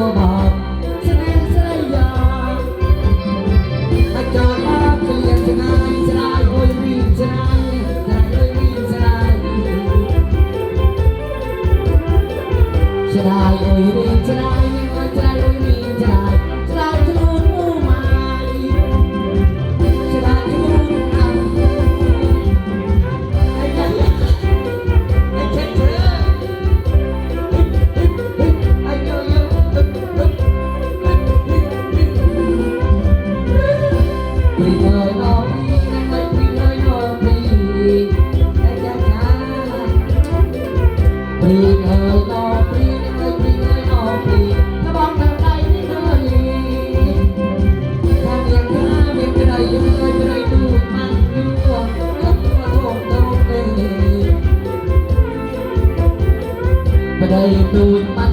넘어가 ดูดป